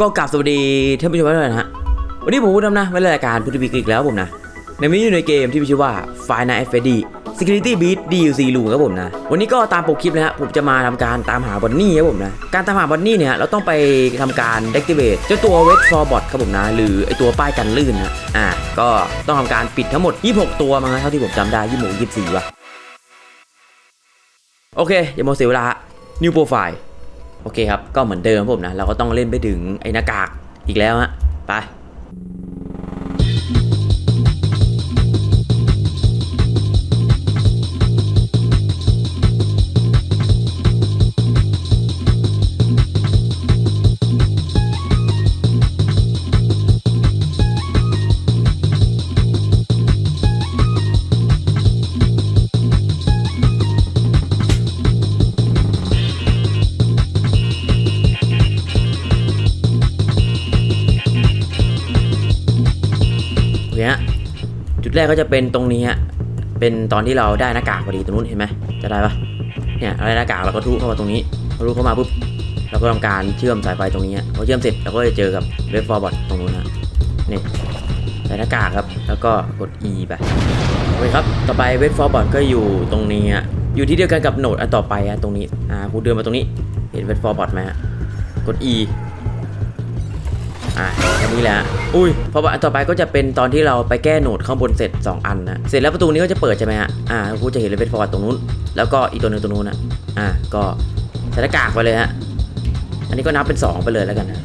ก็กลับสวัสดีท่านผู้ชมทุกท่านนะฮะวันนี้ผมพูดนะไม่รายการพุทธบิกอีกแล้วผมนะ ในมิอยู่ในเกมที่มีชื่อว่า Five Nights at Freddy Security Beat DLC ลูครับผมนะ วันนี้ก็ตามปกคลิปนะฮะผมจะมาทำการตามหาบอนนี่ครับผมนะ การตามหาบอนนี่เนี่ยเราต้องไปทำการ deactivate เจ้าตัว Wet for Bot ครับผมนะ หรือไอตัวป้ายกันลื่นนะอ่าก็ต้องทำการปิดทั้งหมด 26 ตัวมั้งนเท่าที่ผมจำได้26 24ว่ะโอเคอย่าโมเสียเวลา New Profile โอเคครับ ก็เหมือนเดิมครับผมนะ เราก็ต้องเล่นไปถึงไอ้หน้ากากอีกแล้วฮะ ไป ดแรกก็จะเป็นตรงนี้ฮะ เป็นตอนที่เราได้หน้ากากพอดีตรงนู้นเห็นไหมจะได้ปะเนี่ยเราได้หน้ากากเราก็ทุเข้ามาตรงนี้พอทุเข้ามาปุ๊บเราก็ทำการเชื่อมสายไฟตรงนี้พอเชื่อมเสร็จเราก็จะเจอกับเว็บฟอร์บอทตรงนู้นฮะนี่ใส่หน้ากากครับ แล้วก็กด E ไปโอเคครับ ต่อไปเว็บฟอร์บอทก็อยู่ตรงนี้ฮะอยู่ที่เดียวกันกับโหนดอันต่อไปฮะตรงนี้อ่ากูเดินมาตรงนี้เห็นเว็บฟอร์บอทไหมฮะกด E อ่าอันนี้แหละ อุ้ยพอต่อไปก็จะเป็นตอนที่เราไปแก้โหนดข้างบนเสร็จ 2 อันนะ เสร็จแล้วประตูนี้ก็จะเปิดใช่ไหมฮะ อ่ากูจะเห็นเลยเป็นฟอร์ดตรงนู้น แล้วก็อีกตัวหนึงตรงนู้นนะอ่า ก็ใส่หน้ากากไปเลยฮะ อันนี้ก็นับเป็น 2 ไปเลยแล้วกันนะ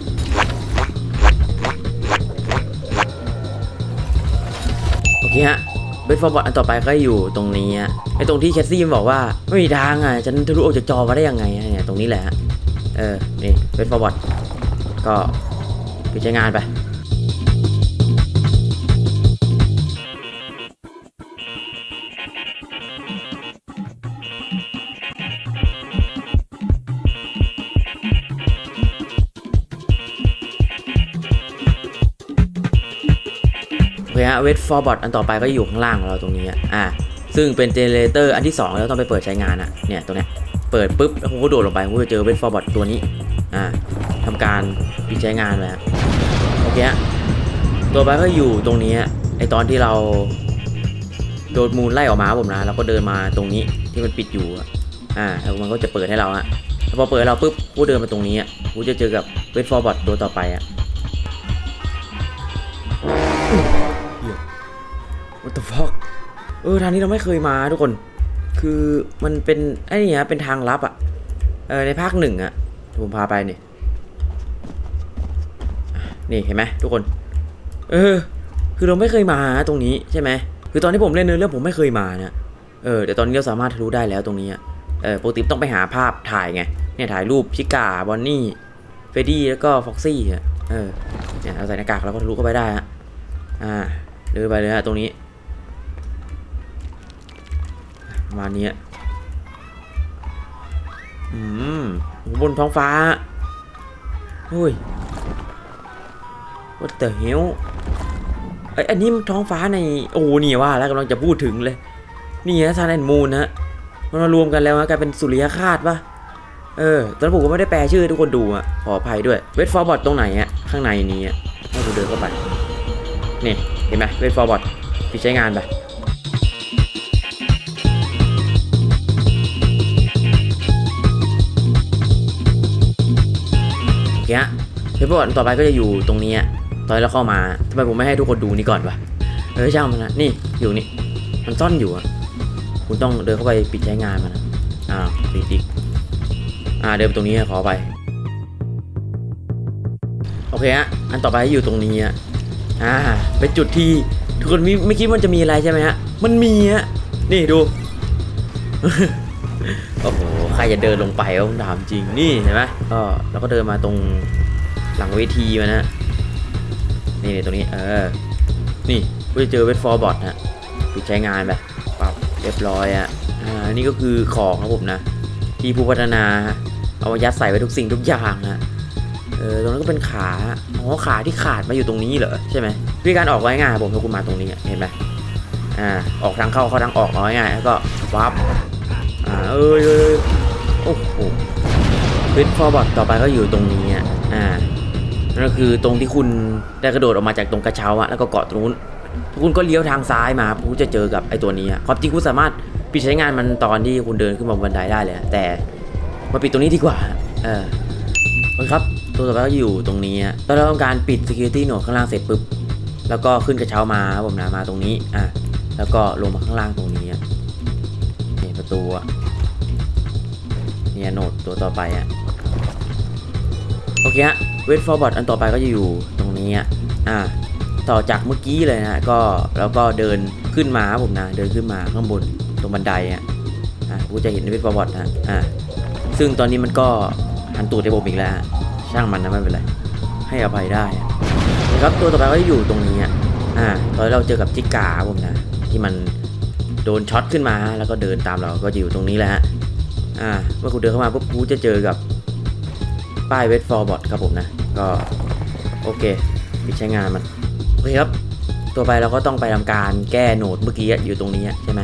โอเคฮะเบสฟอร์บอทอันต่อไปก็อยู่ตรงนี้ฮะไอตรงที่แคสซี่มันบอกว่าไม่มีทางอะฉันทะลุออกจากจอมาได้ยังไงเนี่ยตรงนี้แหละเออนี่เบสฟอร์บอทก็ ไปใช้งานไปโอเคฮะเวทฟอร์บอทอันต่อไปก็อยู่ข้างล่างของเราตรงนี้อะอ่าซึ่งเป็นเจเนเรเตอร์อันที่ 2 แล้วต้องไปเปิดใช้งานอะเนี่ยตรงเนี้ยเปิดปุ๊บแล้วผมก็โดดลงไปผมก็จะเจอเวทฟอร์บอทตัวนี้อ่าทำการปิดใช้งานเลยฮะ โอเคฮะตัวไปก็อยู่ตรงนี้ไอตอนที่เราโดนมูลไล่ออกมาผมนะแล้วก็เดินมาตรงนี้ที่มันปิดอยู่อะอ่าแล้วมันก็จะเปิดให้เราฮะแล้วพอเปิดเราปุ๊บกูเดินมาตรงนี้อะกูจะเจอกับเวทฟอร์บอทตัวต่อไปอะ What the fuck เออทางนี้เราไม่เคยมาทุกคน คือมันเป็นไอ้นี่ฮะเป็นทางลับอะเออในภาคหนึ่งอะผมพาไปเนี่อะ นี่เห็นไหมทุกคน เออ คือเราไม่เคยมาตรงนี้ใช่ไหมคือตอนที่ผมเล่นเนื้อเรื่องผมไม่เคยมานะเออแต่ตอนนี้เราสามารถทะลุได้แล้วตรงนี้อเออปกติต้องไปหาภาพถ่ายไงเนี่ยถ่ายรูปชิกาบอนนี่เฟดดี้แล้วก็ฟ็อกซี่อะเออเนี่ยเราใส่หน้ากากเราก็ทะลุเข้าไปได้ฮะอ่าเดินไปเลยฮะตรงนี้มาณนี้อะอืมบนท้องฟ้าเฮ้ย what the hell ไออันนี้มันท้องฟ้าในโอ้นี่ว่าแล้วกำลังจะพูดถึงเลย นี่ฮะซานแอนมูนฮะมันมารวมกันแล้วฮะกลายเป็นสุริยคาสปะเออตอนผมก็ไม่ได้แปลชื่อทุกคนดูอะขออภัยด้วยเวทฟอร์บอทตรงไหนอะข้างในนี้อะให้กูเดินเข้าไปนี่เห็นไหมเวทฟอร์บอทที่ใช้งานไปโอเคฮะเพจประวัติต่อไปก็จะอยู่ตรงนี้อะ ตอนเราเข้ามาทำไมผมไม่ให้ทุกคนดูนี่ก่อนวะเออช่างมันนะนี่อยู่นี่ มันซ่อนอยู่อะคุณต้องเดินเข้าไปปิดใช้งานมันนะอ้าวปิดอีกอ่าเดินไปตรงนี้ขอไป โอเคฮะอันต่อไปอยู่ตรงนี้อะอ่าเป็นจุดที่ทุกคนไม่ไม่คิดว่าจะมีอะไรใช่ไหมฮะ มันมีฮะนี่ดูโอ้โหใครจะเดินลงไปวะผมถามจริงนี่เห็นไหมก็เราก็เดินมาตรงหลังเวทีมานะนี่ นี่ตรงนี้ เออ นี่ก็จะเจอเวทฟอร์บอทฮะปิดใช้งานไปปับเรียบร้อยอะ อ่า นี่ก็คือของครับผมนะ ที่ผู้พัฒนา เอามายัดใส่ไว้ทุกสิ่งทุกอย่างนะเออ ตรงนั้นก็เป็นขา อ๋อ ขาที่ขาดมาอยู่ตรงนี้เหรอ ใช่ไหมวิธีการออกไว้ง่ายครับผมถ้าคุณมาตรงนี้เห็นไหมอ่า ออกทางเข้าเข้าทางออกเอาง่ายแล้วก็วับอ่า เอ้ยเอ้ยโอ้โหเวิดฟอร์บอทต่อไปก็อยู่ตรงนี้อะอ่า ก็คือตรงที่คุณได้กระโดดออกมาจากตรงกระเช้าอะแล้วก็เกาะตรงนู้นคุณก็เลี้ยวทางซ้ายมาคุณจะเจอกับไอ้ตัวนี้ความจริงคุณสามารถปิดใช้งานมันตอนที่คุณเดินขึ้นมาบนบันไดได้เลย แต่มาปิดตรงนี้ดีกว่า เออโอเคครับ ตัวต่อไปก็อยู่ตรงนี้ตอนเราต้องการปิด security node ข้างล่างเสร็จปุ๊บ แล้วก็ขึ้นกระเช้ามาผมนะมาตรงนี้ อะ แล้วก็ลงมาข้างล่างตรงนี้อะนี่ประตูอะเนี่ยโหนดตัวต่อไปอะ โอเคฮะ เวทฟอร์บอร์ดอันต่อไปก็จะอยู่ตรงนี้อะต่อจากเมื่อกี้เลยนะก็แล้วก็เดินขึ้นมาครับผมนะเดินขึ้นมาข้างบนตรงบันไดอะอ่ากูจะเห็นเวทฟอร์บอร์ดนะอ่าซึ่งตอนนี้มันก็หันตูดให้ผมอีกแล้ว ช่างมันนะไม่เป็นไรให้อภัยได้นะครับตัวต่อไปก็จะอยู่ตรงนี้อะตอนนเราเจอกับจิกาผมนะที่มันโดนช็อตขึ้นมาแล้วก็เดินตามเราก็จะอยู่ตรงนี้แหละฮะอ่าเมื่อกูเดินเข้ามาปุ๊บกูจะเจอกับ ป้ายเวทฟอร์บอทครับผมนะ ก็โอเคปิดใช้งานมัน โอเคครับ ตัวไปเราก็ต้องไปทำการแก้โหนดเมื่อกี้อยู่ตรงนี้ใช่ไหม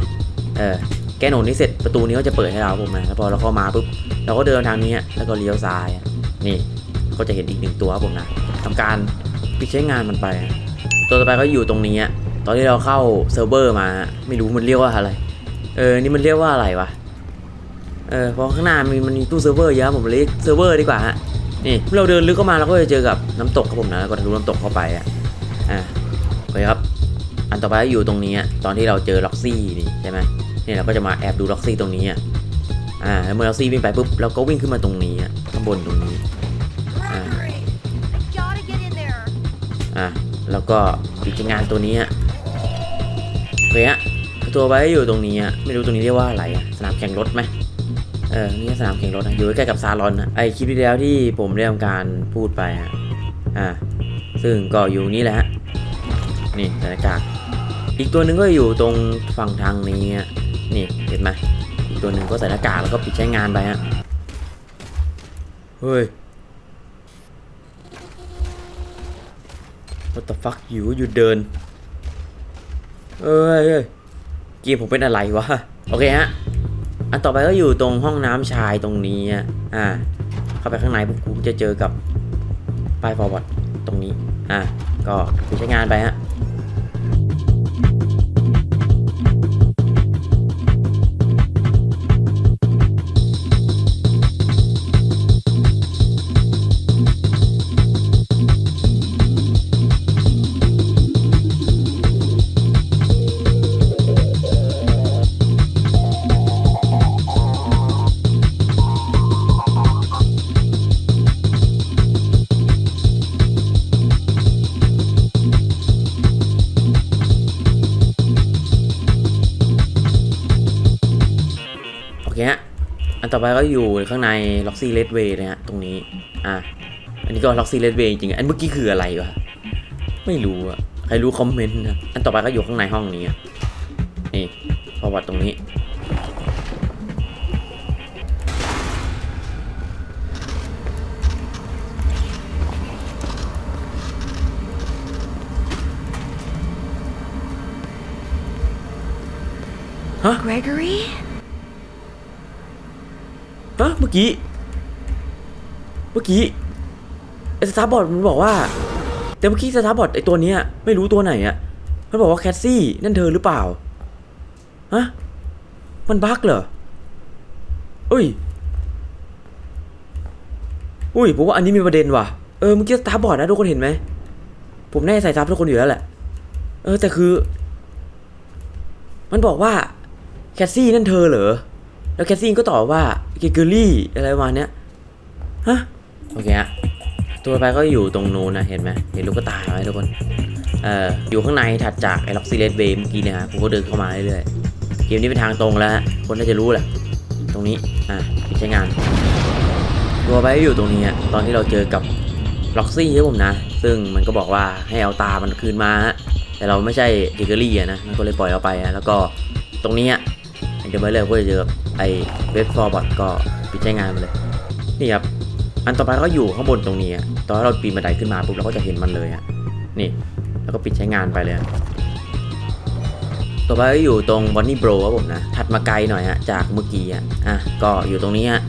เออแก้โหนดนี้เสร็จประตูนี้ก็จะเปิดให้เราผมนะแล้วพอเราเข้ามาปุ๊บเราก็เดินทางนี้แล้วก็เลี้ยวซ้ายนี่ก็จะเห็นอีกหนึ่งตัวครับผมนะทำการปิดใช้งานมันไป ตัวต่อไปก็อยู่ตรงนี้ตอนที่เราเข้าเซิร์ฟเวอร์มาไม่รู้มันเรียกว่าอะไร เออ นี่มันเรียกว่าอะไรวะ เออ เพราะข้างหน้ามีมันมีตู้เซิร์ฟเวอร์เยอะผมเรียกเซิร์ฟเวอร์ดีกว่าฮะ นี่เราเดินลึกเข้ามาเราก็จะเจอกับน้ำตกครับผมนะแล้วก็ทะลุน้ำตกเข้าไปอะอ่าโอเคครับ อันต่อไปอยู่ตรงนี้ตอนที่เราเจอล็อกซี่นี่ใช่ไหมนี่เราก็จะมาแอบดูล็อกซี่ตรงนี้อะอ่าแล้วเมื่อล็อกซี่วิ่งไปปุ๊บเราก็วิ่งขึ้นมาตรงนี้ข้างบนตรงนี้ Gregory, gotta get in there. อะแล้วก็ปิดงานตัวนี้โอเคฮะตัวไว้อยู่ตรงนี้ไม่รู้ตรงนี้เรียกว่าอะไรสนามแข่งรถไหม เออนี่สนามแข่งรถนะอยู่ใกล้ๆกับซาลอนนะไอคลิปที่แล้วที่ผมได้ทำการพูดไปฮะอ่าซึ่งก็อยู่นี่แหละฮะนี่สถาการณ์อีกตัวหนึ่งก็อยู่ตรงฝั่งทางนี้อะนี่เห็นไหมอีกตัวหนึ่งก็ใส่หน้ากากแล้วก็ปิดใช้งานไปฮะเฮ้ย What the fuck อยู่อยู่เดิน เอ้ยเอ้ยเกมผมเป็นอะไรวะ โอเคฮะ อันต่อไปก็อยู่ตรงห้องน้ำชายตรงนี้อ่าเข้าไปข้างในปุ๊บกูจะเจอกับป้ายฟอร์วอร์ดตรงนี้ อ่าก็ไปใช้งานไปฮะ ต่อไปก็อยู่ข้างใน Roxy Red Way เลยฮะตรงนี้ อะ อันนี้ก็ Roxy Red Way จริงๆอันเมื่อกี้คืออะไรวะ ไม่รู้อะใครรู้คอมเมนต์นะ อันต่อไปก็อยู่ข้างในห้องนี้นี่ประวัติตรงนี้ Gregory? ฮะเมื่อกี้ เมื่อกี้ไอ้สตาร์บอร์ดมันบอกว่า แต่เมื่อกี้สตาร์บอร์ดไอ้ตัวเนี้ยไม่รู้ตัวไหนอะมันบอกว่าแคทซี่นั่นเธอหรือเปล่าฮะมันบั๊กเหรอเอ้ยอุ้ยผมว่าอันนี้มีประเด็นว่ะเออเมื่อกี้สตาร์บอร์ดนะทุกคนเห็นไหมผมแน่ใส่ซับทุกคนอยู่แล้วแหละ เออแต่คือ มันบอกว่าแคทซี่นั่นเธอเหรอ แล้วแคสซี่ก็ตอบว่าเกเกอรี่อะไรประมาณเนี้ยฮะโอเคฮะตัวไปก็อยู่ตรงนู้นนะเห็นไหมเห็นลูกตาไหมทุกคนเอ่ออยู่ข้างในถัดจากไอ้ล็อกซิเลตเบย์เมื่อกี้เนะฮะผมก็เดินเข้ามาเรื่อยๆเกมนี้เป็นทางตรงแล้วฮะคนน่าจะรู้แหละตรงนี้อะใช้งาน ตัวไปก็อยู่ตรงนี้อะตอนที่เราเจอกับล็อกซี่ใช่ผมนะ ซึ่งมันก็บอกว่าให้เอาตามันคืนมาฮะแต่เราไม่ใช่เกเกอรี่อะนะมันก็เลยปล่อยเราไปอะแล้วก็ตรงนี้อะเดี๋ยวมาเลยก็จะเจอ ไอ้เว็บฟอร์บอทก็ปิดใช้งานไปเลย นี่ครับ อันต่อไปก็อยู่ข้างบนตรงนี้อะตอนเราปีนบันไดขึ้นมาปุ๊บเราก็จะเห็นมันเลยอะนี่ แล้วก็ปิดใช้งานไปเลย ต่อไปก็อยู่ตรงบอนนี่โบรครับผมนะ ถัดมาไกลหน่อยฮะ จากเมื่อกี้อะอะ ก็อยู่ตรงนี้ฮะ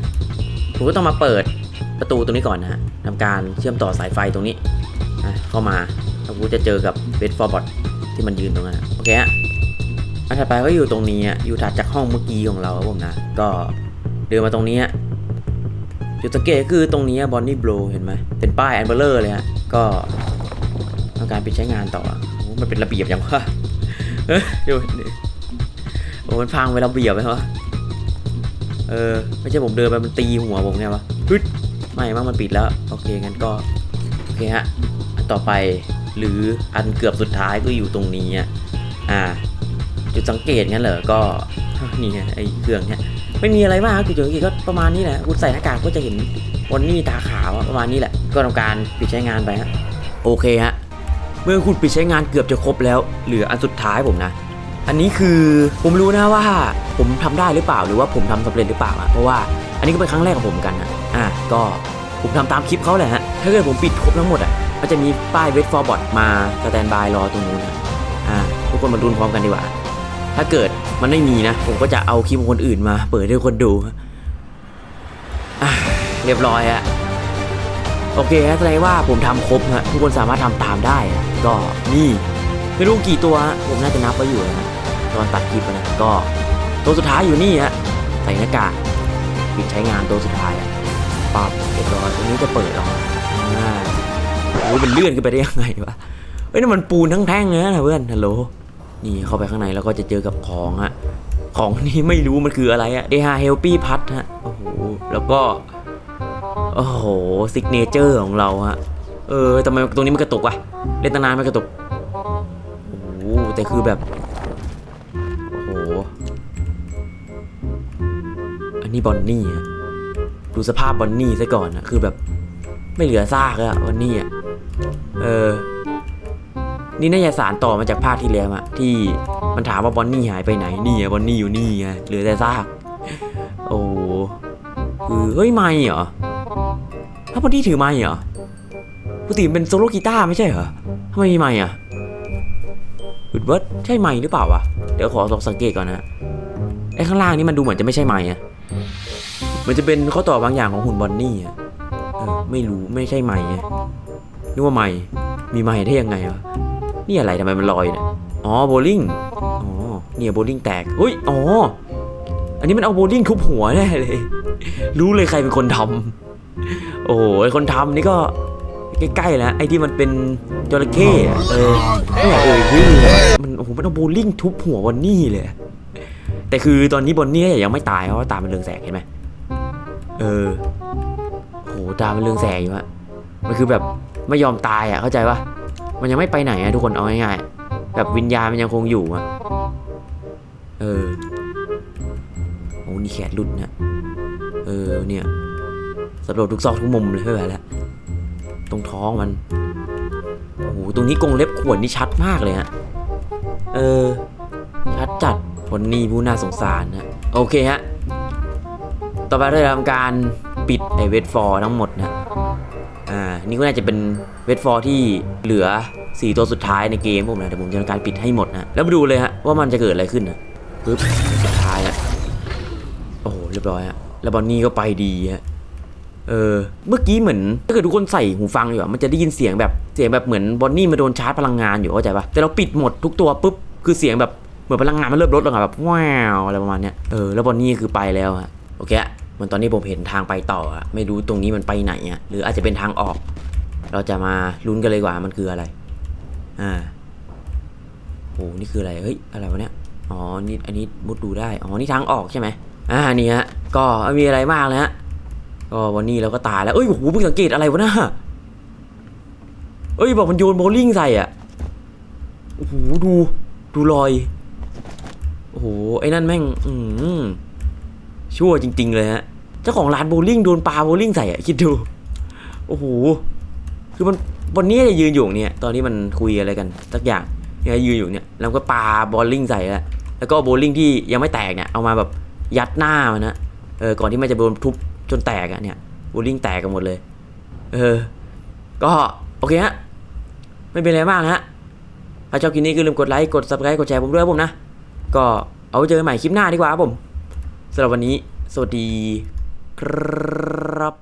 ผมก็ต้องมาเปิดประตูตรงนี้ก่อนนะฮะทำการเชื่อมต่อสายไฟตรงนี้นะเข้ามาแล้วกูจะเจอกับเบสฟอร์บอทที่มันยืนตรงนั้น โอเคฮะ อันถัดไปก็อยู่ตรงนี้อยู่ถัดจากห้องเมื่อกี้ของเราครับผมนะ ก็เดินมาตรงนี้จุดสังเกตคือตรงนี้บอนนี่โบรเห็นไหมเป็นป้ายแอนเบลเลอร์เลยฮะ ก็ทำการไปใช้งานต่ออมันเป็นระเบียบอย่างว่าเฮ้ยดูดิโอ้มันพังไประเบียบไหมวะเออ ไม่ใช่ผมเดินไปมันตีหัวผมไงวะฮึดไม่มั้งมันปิดแล้ว โอเคงั้นก็ โอเคฮะ อันต่อไปหรืออันเกือบสุดท้ายก็อยู่ตรงนี้อะอ่า จุดสังเกตงั้นเหรอก็นี่ไงไอ้เครื่องเนี้ยไม่มีอะไรมากครับจุดสังเกตก็ประมาณนี้แหละคุณใส่หน้ากากก็จะเห็นบอนนี่ตาขาวประมาณนี้แหละ ก็ทำการปิดใช้งานไปฮะโอเคฮะเมื่อคุณปิดใช้งานเกือบจะครบแล้ว เหลืออันสุดท้ายผมนะ อันนี้คือผมรู้นะว่าผมทำได้หรือเปล่าหรือว่าผมทำสำเร็จหรือเปล่าอะเพราะว่าอันนี้ก็เป็นครั้งแรกของผมกันนะอะก็ผมทำตามคลิปเขาแหละฮะถ้าเกิดผมปิดครบทั้งหมดอะมันจะมีป้ายเวทฟอร์บอทมาสแตนบายรอตรงนู้นอะทุกคนมาดูพร้อมกันดีกว่า ถ้าเกิดมันไม่มีนะ ผมก็จะเอาคลิปของคนอื่นมา เปิดให้คนดูเรียบร้อยอะโอเคฮะแสดงว่าผมทำครบฮะทุกคนสามารถทำตามได้ ก็นี่ไม่รู้กี่ตัวผมน่าจะนับไว้อยู่นะตอนตัดคลิปนะก็ ตัวสุดท้ายอยู่นี่ฮะใส่หน้ากากปิดใช้งานตัวสุดท้ายอะปับเรียบร้อยตรงนี้จะเปิดออกอ่าโอ้ยมันเลื่อนขึ้นไปได้ยังไงวะเฮ้ยนี่นมันปูนทั้งแท่งเลยนะเพื่อนฮัลโหล นี่เข้าไปข้างในแล้วก็จะเจอกับของฮะของนี่ไม่รู้มันคืออะไรอะเดฮาเฮลปี้พัทฮะโอ้โหแล้วก็โอ้โหซิกเนเจอร์ของเราฮะเออทำไมตรงนี้มันกระตุกวะเล่นตั้งนานมันกระตุกโอ้โหแต่คือแบบโอ้โหอันนี้บอนนี่อะดูสภาพบอนนี่ซะก่อนอะคือแบบไม่เหลือซากเลยอะบอนนี่อะเออ นี่นาจะสารต่อมาจากภาคที่แล้วอะที่มันถามว่าบอนนี่หายไปไหนนี่อะบอนนี่อยู่นี่ไงเหลือแต่ซากโอ้โหคือเฮ้ยไม่เหรอถ้าบอนนี่ถือไม่เหรอปกติมเป็นโซโลกีตาร์ไม่ใช่เหรอทำไมมีไม่อะอุดเวิร์ดใช่ไม้หรือเปล่าวะเดี๋ยวขอลองสังเกตก่อนนะไอ้ข้างล่างนี่มันดูเหมือนจะไม่ใช่ไม้อะมันจะเป็นข้อต่อบางอย่างของหุ่นบอนนี่อะไม่รู้ไม่ใช่ไม้อะนึกว่าไม้มีไม้ได้ยังไงวะ นี่อะไรทำไมมันลอยเนี่ยอ๋อโบลิ่งอ๋อเนี่ยโบลิ่งแตกเฮ้ยอ๋ออันนี้มันเอาโบลิ่งทุบหัวแน่เลย รู้เลยใครเป็นคนทำโอ้โหคนทำนี่ก็ใกล้ๆแล้วไอ้ที่มันเป็นจระเข้อะเออไม่อยากเอ่ยชื่อมันโอ้โหมันเอาโบลิ่งทุบหัวบอนนี่เลย แต่คือตอนนี้บอนนี่ยังไม่ตายเพราะว่าตามันเรืองแสงเห็นไหมเออโหตามันเรืองแสงอยู่อะมันคือแบบไม่ยอมตายอะเข้าใจปะ มันยังไม่ไปไหนอะทุกคนเอาง่ายๆแบบวิญญาณมันยังคงอยู่อะเออโอ้นี่แขนหลุดนะเออเนี่ยสำรวจทุกซอกทุกมุมเลยไม่ไหวแล้วตรงท้องมันโอ้โหตรงนี้กรงเล็บขวดนี่ชัดมากเลยฮะเออ ชัดจัดวันนี้ผู้น่าสงสารนะโอเคฮะต่อไปเราจะทำการปิดไอเวทฟอร์ทั้งหมดนะ นี่ก็น่าจะเป็นเวทฟอร์ที่เหลือ 4 ตัวสุดท้ายในเกมผมนะแต่ผมจะทำการปิดให้หมดนะแล้วมาดูเลยฮะว่ามันจะเกิดอะไรขึ้นนะปึ๊บสุดท้ายอะโอ้โหเรียบร้อยฮะแล้วบอนนี่ก็ไปดีฮะเออเมื่อกี้เหมือนถ้าเกิดทุกคนใส่หูฟังอยู่อะมันจะได้ยินเสียงแบบเสียงแบบเหมือนบอนนี่มาโดนชาร์จพลังงานอยู่เข้าใจปะแต่เราปิดหมดทุกตัวปุ๊บคือเสียงแบบเหมือนพลังงานมันเริ่มลดลงอะแบบว้าวอะไรประมาณเนี้ยเออแล้วบอนนี่คือไปแล้วอะโอเค มือนตอนนี้ผมเห็นทางไปต่ออะไม่รู้ตรงนี้มันไปไหนอะหรืออาจจะเป็นทางออก เราจะมาลุ้นกันเลยกว่ามันคืออะไร อ่าโหนี่คืออะไร เฮ้ย อะไรวะเนี่ย อ๋อ นี่ อันนี้มุดดูได้ อ๋อ นี่ทางออกใช่ไหมอ่า นี่ฮะ ก็ไม่มีอะไรมากเลยฮะ ก็วันนี้เราก็ตายแล้ว เอ้ย โอ้โห เพิ่งสังเกตอะไรวะน่ะเอ้ย บอกมันโยนโบลิ่งใส่อะ โอ้โห ดู ดูรอย โอ้โห ไอ้นั่นแม่ง อืมชั่วจริง ๆ เลยฮะ เจ้าของร้านโบลิ่งโดนปลาโบลิ่งใส่อะคิดดู โอ้โห คือมันวันนี้จะยืนอยู่เนี่ย ตอนที่มันคุยอะไรกันสักอย่างเนี่ยยืนอยู่เนี่ย แล้วก็ปาบอลลิ่งใส่แล้วแล้วก็โบลิ่งที่ยังไม่แตกเนี่ย เอามาแบบยัดหน้ามันนะเออ ก่อนที่มันจะโดนทุบจนแตกอะเนี่ย โบลลิงแตกกันหมดเลย เออ ก็โอเคฮะ ไม่เป็นไรมากนะฮะถ้าชอบคลิปนี้ก็ลืมกดไลค์ กด subscribe กดแชร์ผมด้วยผมนะ ก็เอาไว้เจอกันใหม่คลิปหน้าดีกว่าครับผมสำหรับวันนี้ สวัสดี ครับ